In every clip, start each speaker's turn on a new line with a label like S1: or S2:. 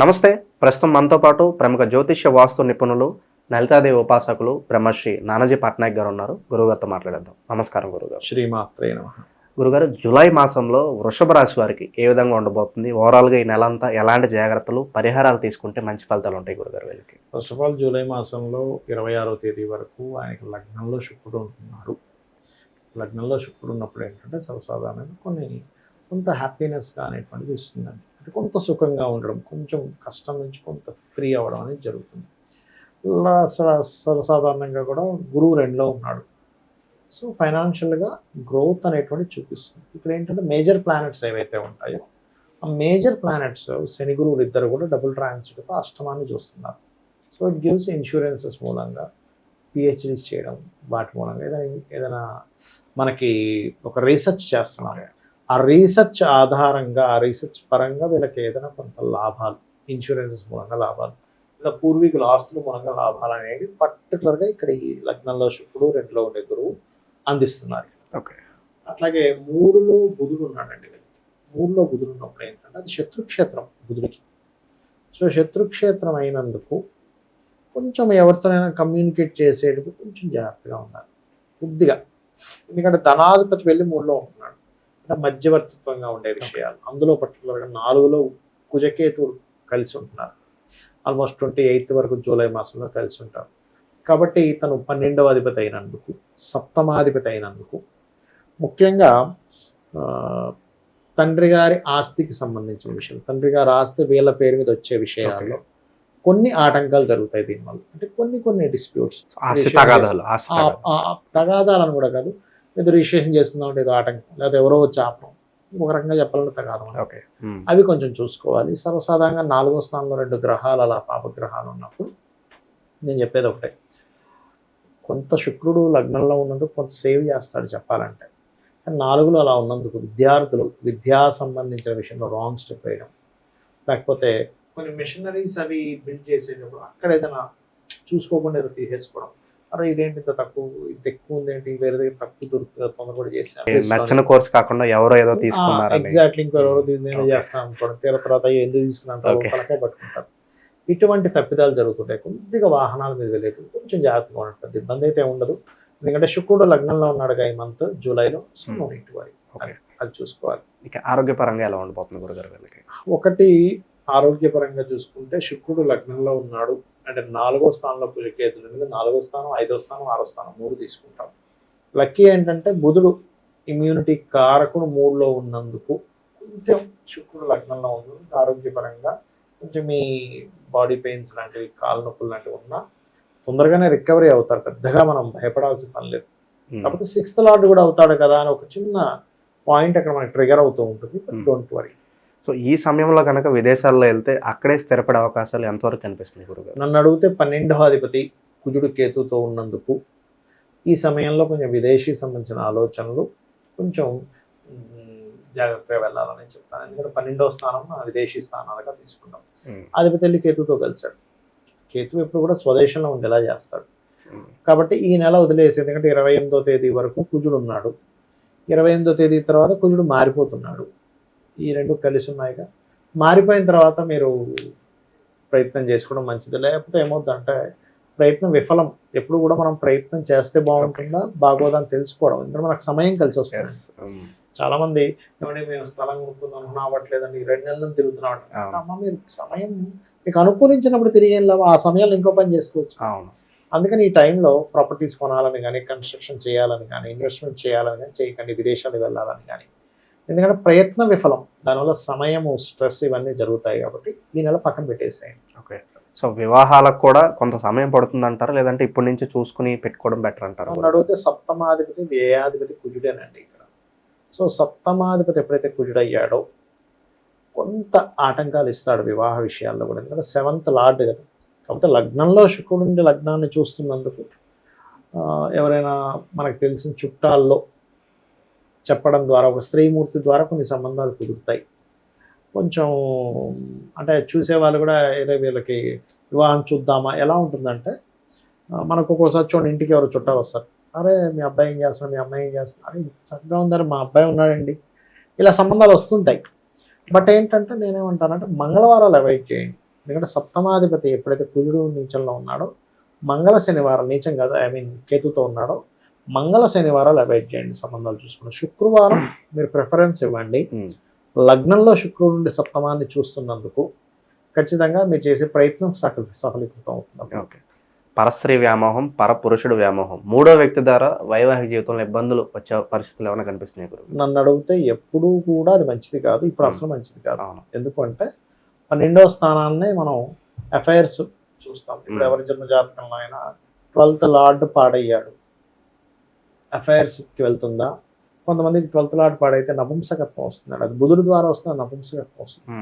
S1: నమస్తే. ప్రస్తుతం మనతో పాటు ప్రముఖ జ్యోతిష్య వాస్తు నిపుణులు లలితాదేవి ఉపాసకులు బ్రహ్మశ్రీ నానాజీ పట్నాయక్ గారు ఉన్నారు. గురుగారితో మాట్లాడేద్దాం. నమస్కారం గురుగారు
S2: శ్రీమాత్రే నమ.
S1: గురుగారు జూలై మాసంలో వృషభ రాశి వారికి ఏ విధంగా ఉండబోతుంది? ఓవరాల్గా ఈ నెల అంతా ఎలాంటి జాగ్రత్తలు పరిహారాలు తీసుకుంటే మంచి ఫలితాలు ఉంటాయి గురుగారు వీళ్ళకి?
S2: ఫస్ట్ ఆఫ్ ఆల్ జూలై మాసంలో ఇరవై ఆరో తేదీ వరకు ఆయనకి లగ్నంలో శుక్రుడు ఉంటున్నాడు. లగ్నంలో శుక్రుడు ఉన్నప్పుడు ఏంటంటే సర్వసాధారణంగా కొన్ని కొంత హ్యాపీనెస్ అనేటువంటిది ఇస్తుందండి. కొంత సుఖంగా ఉండడం కొంచెం కష్టం నుంచి కొంత ఫ్రీ అవ్వడం అనేది జరుగుతుంది. ఇలా సర్వసాధారణంగా కూడా గురువు రెండులో ఉన్నాడు. సో ఫైనాన్షియల్గా గ్రోత్ అనేటువంటి చూపిస్తుంది. ఇక్కడ ఏంటంటే మేజర్ ప్లానెట్స్ ఏవైతే ఉంటాయో ఆ మేజర్ ప్లానెట్స్ శని గురువులు ఇద్దరు కూడా డబుల్ ట్రాన్సిట్తో అష్టమాన్ని చూస్తున్నారు. సో ఇట్ గివ్స్ ఇన్సూరెన్సెస్ మూలంగా పిహెచ్డీస్ చేయడం వాటి మూలంగా. ఏదైనా ఏదైనా మనకి ఒక రీసెర్చ్ చేస్తున్నారు ఆ రీసెర్చ్ ఆధారంగా ఆ రీసెర్చ్ పరంగా వీళ్ళకి ఏదైనా కొంత లాభాలు ఇన్సూరెన్సెస్ మూలంగా లాభాలు ఇలా పూర్వీకుల ఆస్తుల మూలంగా లాభాలు అనేవి పర్టికులర్గా ఇక్కడ ఈ లగ్నంలో శుక్రుడు రెండులో ఉండే గురువు అందిస్తున్నారు.
S1: ఓకే.
S2: అట్లాగే మూడులో బుధుడు ఉన్నాడండి. మూడులో బుధుడు ఉన్నప్పుడు ఏంటంటే అది శత్రుక్షేత్రం బుధుడికి. సో శత్రుక్షేత్రం అయినందుకు కొంచెం ఎవరితోనైనా కమ్యూనికేట్ చేసేటప్పుడు కొంచెం జాగ్రత్తగా ఉండాలి. కొద్దిగా. ఎందుకంటే ధనాధిపతి వెళ్ళి మూడులో ఉంటున్నాడు అంటే మధ్యవర్తిత్వంగా ఉండే విషయాలు. అందులో పర్టికులర్గా నాలుగులో కుజకేతువులు కలిసి ఉంటున్నారు. ఆల్మోస్ట్ ట్వంటీ ఎయిత్ వరకు జూలై మాసంలో కలిసి ఉంటారు. కాబట్టి తను పన్నెండవ అధిపతి అయినందుకు సప్తమాధిపతి అయినందుకు ముఖ్యంగా తండ్రి గారి ఆస్తికి సంబంధించిన విషయం తండ్రి గారి ఆస్తి వీళ్ళ పేరు మీద వచ్చే విషయాల్లో కొన్ని ఆటంకాలు జరుగుతాయి దీనివల్ల. అంటే కొన్ని కొన్ని డిస్ప్యూట్స్.
S1: తగాదాలు.
S2: తగాదాలను కూడా కాదు ఏదో రిజిస్ట్రేషన్ చేసుకుందాం అంటే ఏదో ఆటంకం. లేదా ఎవరో వచ్చి ఆపడం. ఒక రకంగా చెప్పాలంటే తగాదం
S1: ఓకే.
S2: అవి కొంచెం చూసుకోవాలి. సర్వసాధారణంగా నాలుగో స్థానంలో రెండు గ్రహాలు అలా పాపగ్రహాలు ఉన్నప్పుడు నేను చెప్పేది ఒకటే. కొంత శుక్రుడు లగ్నంలో ఉన్నందుకు కొంత సేవ్ చేస్తాడు చెప్పాలంటే. కానీ నాలుగులో అలా ఉన్నందుకు విద్యార్థులు విద్యా సంబంధించిన విషయంలో రాంగ్ స్టెప్ వేయడం. లేకపోతే కొన్ని మిషనరీస్ అవి బిల్డ్ చేసేటప్పుడు అక్కడ ఏదైనా చూసుకోకుండా ఏదో తీసేసుకోవడం. అరే ఇదేంటి ఇంత తక్కువ ఇది ఎక్కువ ఉంది ఏంటి వేరే దగ్గర తక్కువ దొరుకుతుంది? తొందర కూడా
S1: నచ్చిన
S2: చేసాను
S1: కోర్స్ కాకుండా ఎవరో ఏదో తీసుకున్నారని.
S2: ఎగ్జాక్ట్లీ ఇంకో ఎవరో దీన్ని
S1: Okay.
S2: చేస్తాను అనుకోండి. తీర తర్వాత ఎందుకు తీసుకున్నాను. తలకాయ పట్టుకుంటారు. ఇటువంటి తప్పిదాలు జరుగుతుంటాయి. కొద్దిగా వాహనాల మీద వెళ్ళేటప్పుడు కొంచెం జాగ్రత్తగా ఉంటుంది ఇబ్బంది అయితే ఉండదు. ఎందుకంటే శుక్రుడు లగ్నంలో ఉన్నాడు ఈ మంత్ జూలైలో. So no need worry.
S1: Okay.
S2: అది చూసుకోవాలి.
S1: ఇక ఆరోగ్యపరంగా ఎలా ఉండబోతుంది గురుగారు
S2: ఒకటి ఆరోగ్యపరంగా చూసుకుంటే శుక్రుడు లగ్నంలో ఉన్నాడు. అంటే నాలుగో స్థానంలో కుజకేతులు ఎందుకంటే నాలుగో స్థానం ఐదో స్థానం ఆరో స్థానం మూడు తీసుకుంటాం. లక్కీ ఏంటంటే బుధుడు ఇమ్యూనిటీ కారకుడు మూడులో ఉన్నందుకు కొంచెం శుక్రుడు లగ్నంలో ఉన్నందుకు ఆరోగ్యపరంగా కొంచెం మీ బాడీ పెయిన్స్ లాంటివి కాళ్ళ నొప్పులు లాంటివి ఉన్నా తొందరగానే రికవరీ అవుతారు. పెద్దగా మనం భయపడాల్సిన పని లేదు.
S1: ఉమ్.
S2: కాకపోతే సిక్స్త్ లార్డ్ కూడా అవుతాడు కదా అని ఒక చిన్న పాయింట్ అక్కడ మనకి ట్రిగర్ అవుతూ ఉంటుంది.
S1: Hmm.
S2: డోంట్ వరీ
S1: సో ఈ సమయంలో కనుక విదేశాల్లో వెళ్తే అక్కడే స్థిరపడే అవకాశాలు ఎంతవరకు కనిపిస్తుంది గురుగారు?
S2: నన్ను అడిగితే పన్నెండవ అధిపతి కుజుడు కేతుతో ఉన్నందుకు ఈ సమయంలో కొంచెం విదేశీ సంబంధించిన ఆలోచనలు కొంచెం జాగ్రత్తగా వెళ్ళాలని చెప్తాను. ఎందుకంటే పన్నెండవ స్థానం విదేశీ స్థానాలుగా తీసుకుంటాం
S1: ఉమ్.
S2: అధిపతి వెళ్ళి కేతుతో కలిశాడు. కేతు ఎప్పుడు కూడా స్వదేశంలో ఉండేలా చేస్తాడు. కాబట్టి ఈ నెల వదిలేసి ఎందుకంటే ఇరవై ఎనిమిదో తేదీ వరకు కుజుడు ఉన్నాడు. ఇరవై ఎనిమిదో తేదీ తర్వాత కుజుడు మారిపోతున్నాడు. ఈ రెండు కలిసి ఉన్నాయిగా. మారిపోయిన తర్వాత మీరు ప్రయత్నం చేసుకోవడం మంచిది. లేకపోతే ఏమవుతుందంటే ప్రయత్నం విఫలం. ఎప్పుడు కూడా మనం ప్రయత్నం చేస్తే బాగుంటుందా బాగోదని తెలుసుకోవడం. ఎందుకంటే మనకు సమయం కలిసి వస్తుంది.
S1: ఉమ్.
S2: చాలా మంది ఏమంటే మేము స్థలం కొనుక్కుందాం అవ్వట్లేదని రెండు నెలలు తిరుగుతున్నాం. అమ్మ మీరు సమయం మీకు అనుకూలించినప్పుడు తిరిగి? ఆ సమయంలో ఇంకో పని చేసుకోవచ్చు.
S1: అవును.
S2: అందుకని ఈ టైంలో ప్రాపర్టీస్ కొనాలని కానీ కన్స్ట్రక్షన్ చేయాలని కానీ ఇన్వెస్ట్మెంట్ చేయాలని కానీ చేయకండి. విదేశాలకు వెళ్ళాలని కానీ. ఎందుకంటే ప్రయత్న విఫలం. దానివల్ల సమయము స్ట్రెస్ ఇవన్నీ జరుగుతాయి కాబట్టి ఈ నెల పక్కన పెట్టేసేయండి.
S1: ఓకే. సో వివాహాలకు కూడా కొంత సమయం పడుతుంది అంటారా లేదంటే ఇప్పటి నుంచి చూసుకుని పెట్టుకోవడం బెటర్ అంటారా?
S2: అడిగితే సప్తమాధిపతి వ్యయాధిపతి కుజుడేనండి ఇక్కడ. సో సప్తమాధిపతి ఎప్పుడైతే కుజుడయ్యాడో కొంత ఆటంకాలు ఇస్తాడు వివాహ విషయాల్లో కూడా. ఎందుకంటే సెవెంత్ లార్డ్ కదా. కాకపోతే లగ్నంలో శుక్రుడు ఉండి లగ్నాన్ని చూస్తున్నందుకు ఎవరైనా మనకు తెలిసిన చుట్టాల్లో చెప్పడం ద్వారా ఒక స్త్రీమూర్తి ద్వారా కొన్ని సంబంధాలు కుదురుతాయి. కొంచెం అంటే చూసే వాళ్ళు కూడా ఏదో వీళ్ళకి వివాహం చూద్దామా ఎలా ఉంటుందంటే మనకు ఒక్కోసారి చూడండి ఇంటికి ఎవరు చుట్టాలు వస్తారు. అరే మీ అబ్బాయి ఏం చేస్తున్నారు మీ అమ్మాయి ఏం చేస్తున్నారు అరే చక్కగా ఉందని మా అబ్బాయి ఉన్నాడండి. ఇలా సంబంధాలు వస్తుంటాయి. బట్ ఏంటంటే నేనేమంటానంటే మంగళవారాలు అవాయిడ్ చేయండి. ఎందుకంటే సప్తమాధిపతి ఎప్పుడైతే కుజుడు నీచంలో ఉన్నాడో మంగళ శనివారం నీచం కాదు ఐ మీన్ కేతుతో ఉన్నాడో మంగళ శనివారాలు అవాయిడ్ చేయండి సంబంధాలు చూసుకుని. శుక్రవారం మీరు ప్రిఫరెన్స్ ఇవ్వండి. లగ్నంలో శుక్రుడు నుండి సప్తమాన్ని చూస్తున్నందుకు ఖచ్చితంగా మీరు చేసే ప్రయత్నం సఫల సఫలీకృతం అవుతుంది.
S1: ఓకే. పరస్త్రీ వ్యామోహం పరపురుషుడు వ్యామోహం. మూడో వ్యక్తి ద్వారా వైవాహిక జీవితంలో ఇబ్బందులు వచ్చే పరిస్థితులు ఏమైనా కనిపిస్తున్నాయి గురువు
S2: నన్ను అడిగితే ఎప్పుడూ కూడా అది మంచిది కాదు ఇప్పుడు అసలు మంచిది కాదు.
S1: అవును.
S2: ఎందుకంటే పన్నెండవ స్థానాన్ని మనం అఫైర్స్ చూస్తాం. ఇప్పుడు. ఎవరి జన్మ జాతకంలో అయినా ట్వెల్త్ లార్డ్ పాడయ్యాడు. అఫైర్స్కి వెళ్తుందా? కొంతమందికి ట్వెల్త్ లార్డ్ పాడైతే నపుంసకత్వం వస్తున్నాడు అది బుధుడు ద్వారా వస్తున్న నపుంసకత్వం వస్తుంది.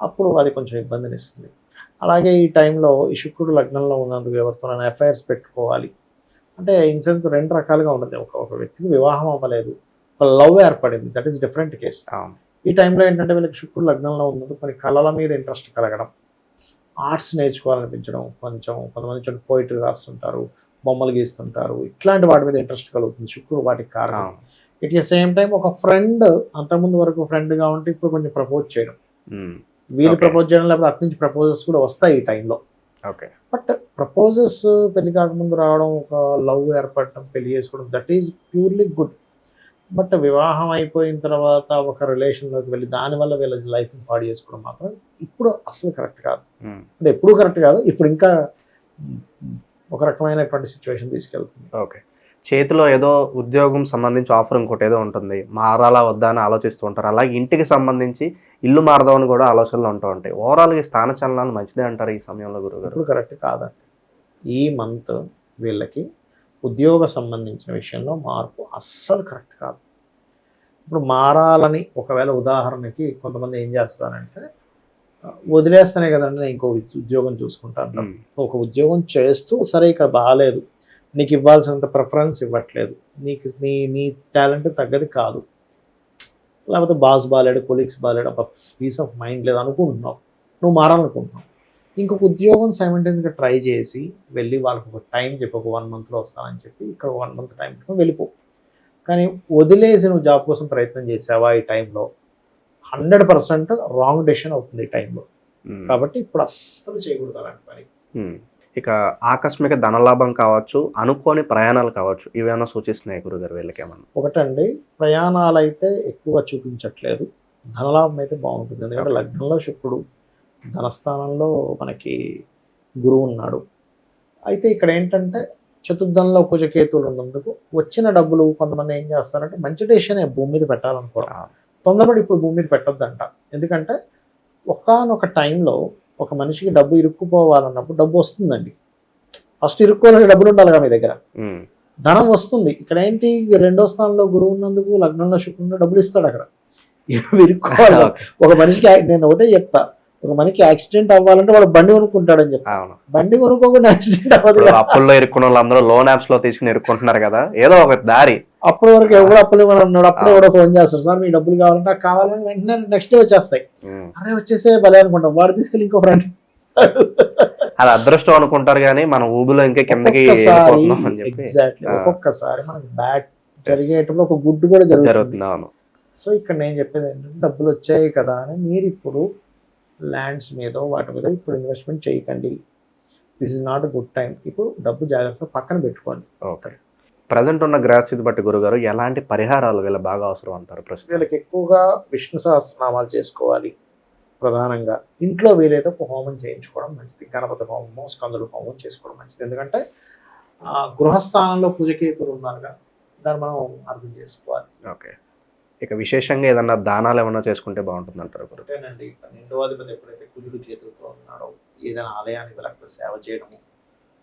S2: అప్పుడు అది కొంచెం ఇబ్బందిని ఇస్తుంది అలాగే ఈ టైంలో ఈ శుక్రుడు లగ్నంలో ఉన్నందుకు ఎవరితోనైనా అఫైర్స్ పెట్టుకోవాలి. అంటే ఇన్ సెన్స్ రెండు రకాలుగా ఉంటుంది. ఒక ఒక వ్యక్తికి వివాహం అవ్వలేదు. ఒక లవ్ ఏర్పడింది. దట్ ఈస్ డిఫరెంట్ కేస్ ఈ టైంలో ఏంటంటే వీళ్ళకి శుక్రుడు లగ్నంలో ఉన్నందుకు కొన్ని కళల మీద ఇంట్రెస్ట్ కలగడం. ఆర్ట్స్ నేర్చుకోవాలనిపించడం. కొంచెం కొంతమంది చూడండి పోయిటరీ రాస్తుంటారు. బొమ్మలు గీస్తుంటారు. ఇట్లాంటి వాటి మీద ఇంట్రెస్ట్ కలుగుతుంది. శుక్రుడు వాటికి కారణం. ఇట్ ద సేమ్ టైం ఒక ఫ్రెండ్ అంతకుముందు వరకు ఫ్రెండ్గా ఉంటే ఇప్పుడు కొంచెం ప్రపోజ్ చేయడం.
S1: ఉమ్,
S2: వీళ్ళు. ప్రపోజ్ చేయడం లేకపోతే అటు నుంచి ప్రపోజల్స్ కూడా వస్తాయి ఈ టైంలో
S1: ఓకే
S2: బట్ ప్రపోజెస్ పెళ్ళి కాకముందు రావడం ఒక లవ్ ఏర్పడటం పెళ్ళి చేసుకోవడం that is purely good but వివాహం అయిపోయిన తర్వాత ఒక రిలేషన్లోకి వెళ్ళి దానివల్ల వీళ్ళ లైఫ్ని పాడు చేసుకోవడం మాత్రం ఇప్పుడు అసలు కరెక్ట్ కాదు.
S1: ఉమ్,
S2: అంటే ఎప్పుడు కరెక్ట్ కాదు. ఇప్పుడు ఇంకా ఒక రకమైనటువంటి సిచ్యువేషన్ తీసుకెళ్తుంది.
S1: ఓకే. చేతిలో ఏదో ఉద్యోగం సంబంధించి ఆఫర్ ఇంకోటి ఏదో ఉంటుంది. మారాలా వద్దా అని ఆలోచిస్తూ ఉంటారు. అలాగే ఇంటికి సంబంధించి ఇల్లు మారదామని కూడా ఆలోచనలు ఉంటూ ఉంటాయి. ఓవరాల్ ఈ స్థాన చలనాలు మంచిదే అంటారు ఈ సమయంలో గురుగారు
S2: కరెక్ట్ కాదండి. ఈ మంత్ వీళ్ళకి ఉద్యోగ సంబంధించిన విషయంలో మార్పు అస్సలు కరెక్ట్ కాదు. ఇప్పుడు మారాలని ఒకవేళ ఉదాహరణకి కొంతమంది ఏం చేస్తారంటే వదిలేస్తేనే కదండి నేను ఇంకో ఉద్య- ఉద్యోగం చూసుకుంటాను ఒక ఉద్యోగం చేస్తూ సరే ఇక్కడ బాగాలేదు నీకు ఇవ్వాల్సినంత ప్రిఫరెన్స్ ఇవ్వట్లేదు నీకు నీ నీ టాలెంట్ తగ్గది కాదు. లేకపోతే బాస్ బాగాలేడు కొలీగ్స్ బాగాలేడు పీస్ ఆఫ్ మైండ్ లేదు అనుకుంటున్నావు. నువ్వు మారాలనుకుంటున్నావు. ఇంకొక ఉద్యోగం సైమెంటైన్గా ట్రై చేసి వెళ్ళి వాళ్ళకి ఒక టైం చెప్పి ఒక వన్ మంత్లో వస్తానని చెప్పి ఇక్కడ వన్ మంత్ టైం వెళ్ళిపో. కానీ వదిలేసి నువ్వు జాబ్ కోసం ప్రయత్నం చేసావా ఈ టైంలో హండ్రెడ్ పర్సెంట్ రాంగ్ డెసిషన్ అవుతుంది ఈ టైంలో. కాబట్టి ఇప్పుడు అస్సలు చేయకూడదు అలాంటి పని.
S1: ఇక ఆకస్మిక ధనలాభం కావచ్చు అనుకోని ప్రయాణాలు కావచ్చు ఇవేమైనా సూచిస్తున్నాయి గురుగారు వీళ్ళకి ఏమన్నా
S2: ఒకటండి ప్రయాణాలు అయితే ఎక్కువగా చూపించట్లేదు. ధనలాభం అయితే బాగుంటుంది. ఎందుకంటే లగ్నంలో శుక్రుడు ధనస్థానంలో మనకి గురువు ఉన్నాడు. అయితే ఇక్కడ ఏంటంటే చతుర్థంలో కుజకేతువులు ఉన్నందుకు వచ్చిన డబ్బులు కొంతమంది ఏం చేస్తారంటే మంచి డెసిషనే భూమి మీద పెట్టాలనుకోవడం. తొందరపడి ఇప్పుడు భూమి మీద పెట్టొద్దంట. ఎందుకంటే ఒకానొక టైంలో ఒక మనిషికి డబ్బు ఇరుక్కుపోవాలన్నప్పుడు డబ్బు వస్తుందండి. ఫస్ట్ ఇరుక్కోవాలని డబ్బులు ఉండాలిగా మీ దగ్గర. ధనం వస్తుంది. ఇక్కడ ఏంటి? రెండో స్థానంలో గురువు ఉన్నందుకు లగ్నంలో శుక్రుడు డబ్బులు ఇస్తాడు అక్కడ. విరుక్కోవాలి
S1: ఓకే.
S2: ఒక మనిషికి నేను ఒకటే చెప్తా. ఒక మనిషికి యాక్సిడెంట్ అవ్వాలంటే వాడు బండి కొనుక్కుంటాడని
S1: అవును.
S2: బండి కొనుక్కోకుండా యాక్సిడెంట్ అవ్వదు
S1: అప్పుల్లో ఇరుక్కున్న వాళ్ళందరూ లోన్ యాప్స్లో తీసుకుని ఇరుక్కుంటున్నారు కదా. ఏదో ఒక దారి.
S2: అప్పటి వరకు ఎవరు అప్పులు ఇవ్వను అన్నాడు అప్పుడే కూడా ఫోన్ చేస్తారు సార్ మీ డబ్బులు కావాలంటే "ఆ, కావాలని వెంటనే నెక్స్ట్ డే వచ్చేస్తాయి. అదే వచ్చేసే భలే అనుకుంటాం. వాడు తీసుకెళ్ళి ఇంకో ఫ్రెండ్
S1: అది అదృష్టం అనుకుంటారు కానీ మన ఊబిలో ఇంకా కిందకి వెళ్ళిపోతున్నాం అని చెప్పి.
S2: ఎగ్జాక్ట్లీ
S1: ఆ.
S2: ఒక్కొక్కసారి మనకి బ్యాడ్ జరిగేటప్పుడు ఒక గుడ్ కూడా జరుగుతుంది.
S1: జరుగుతుంది అవును.
S2: సో ఇక్కడ నేను చెప్పేది ఏంటంటే డబ్బులు వచ్చాయి కదా అని మీరు ఇప్పుడు ల్యాండ్స్ మీద వాటి మీద ఇప్పుడు ఇన్వెస్ట్మెంట్ చేయకండి. This is not a good time ఇప్పుడు డబ్బు జాగ్రత్తగా పక్కన పెట్టుకోండి.
S1: ఓకే ప్రజెంట్ ఉన్న గ్రహస్థితి బట్టి గురుగారు ఎలాంటి పరిహారాలు వీళ్ళ బాగా అవసరం అంటారు ప్రస్తుతం?
S2: వీళ్ళకి ఎక్కువగా విష్ణు సహస్రనామాలు చేసుకోవాలి ప్రధానంగా. ఇంట్లో వీలైతే ఒక హోమం చేయించుకోవడం మంచిది. గణపతి హోమము స్కందుల హోమం చేసుకోవడం మంచిది. ఎందుకంటే గృహస్థానంలో పూజకేతులు ఉన్నారుగా దాన్ని మనం అర్థం చేసుకోవాలి.
S1: ఓకే ఇక విశేషంగా ఏదన్నా దానాలు ఏమన్నా చేసుకుంటే బాగుంటుంది అంటారు గురు?
S2: అంతేనండి. పన్నెండో అధిపతి ఎప్పుడైతే కుజుడు చేతులతో ఉన్నాడో ఏదైనా ఆలయానికి వెళ్ళక సేవ చేయడము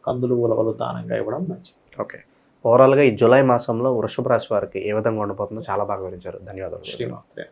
S2: కందులు ఉలవలు దానంగా ఇవ్వడం మంచిది.
S1: ఓకే. ఓవరాల్గా ఈ జూలై మాసంలో వృషభ రాశి వారికి ఏ విధంగా ఉండబోతుందో చాలా బాగా వివరించారు. ధన్యవాదాలు.
S2: శ్రీమాత్రే.